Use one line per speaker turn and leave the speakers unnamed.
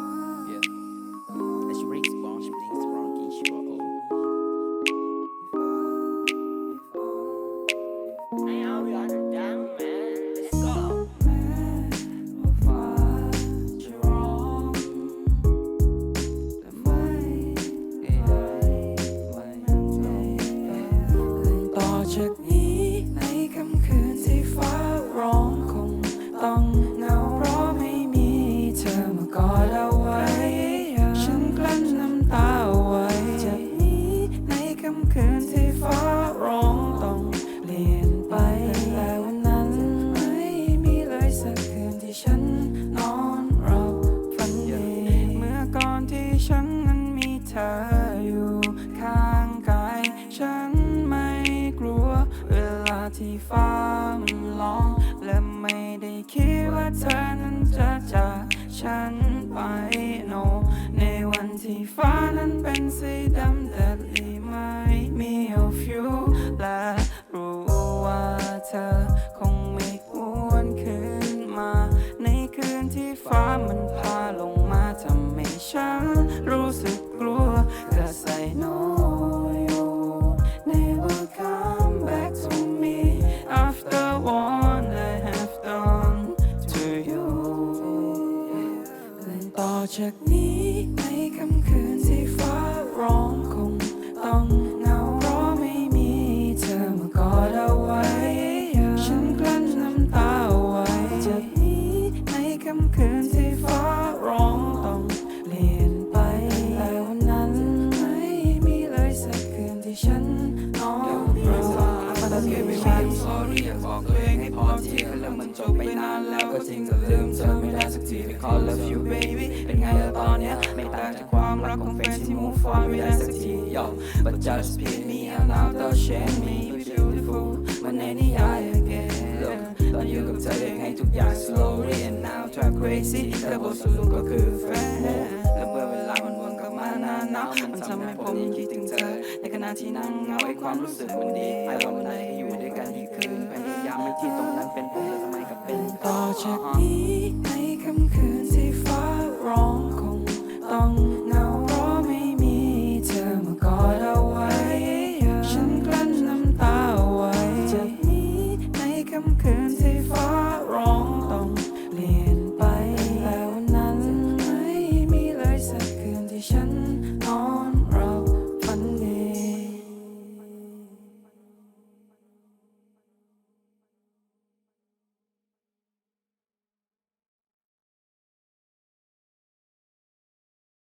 Oh.
ที่ฟ้ามันร้อง และไม่ได้คิดว่าเธอนั้นจะจากฉันไป no ในวันที่ฟ้านั้นเป็นสีดำแต่ลีไม่มี of you และรู้ว่าเธอคงไม่หวนคืนมา ในคืนที่ฟ้ามันพาลงมาทำให้ฉันรู้สึกกลัว Cause I know จากนี้ในค่ำคืนที่ฟ้าร้องคงต้องเหงาเพราะไม่มีเธอมากอดเอาไว้ ฉันกลั้นน้ำตาเอาไว้จากนี้ในค่ำคืน
จบไปนานแล้วก็จริงแต่ลืมเธอไม่ได้สักที I call love you baby เป็นไงล่ะตอนเนี้ยไม่ต่างจากความรักของแฟนที่ move on ไม่ได้สักที Yo but just pick me up now don't shame me beautiful มันในนิยาย again Look ตอนอยู่กับเธอยังให้ทุกอย่าง slowly and now try crazy แต่บทสรุปก็คือแฟนและเมื่อเวลามันวนกลับมานานๆมันทำให้ผมยังคิดถึงเธอ ในขณะที่นั่งเหงาไอ้ความรู้สึกมันดีไอ้เรามันได้อยู่ด้วยกันอีกคืนพยายามไม่ที่ตรงนั้นเป็นผมแต่ทำไมก็เป็นต่อ
จากนี้ในค่ำคืน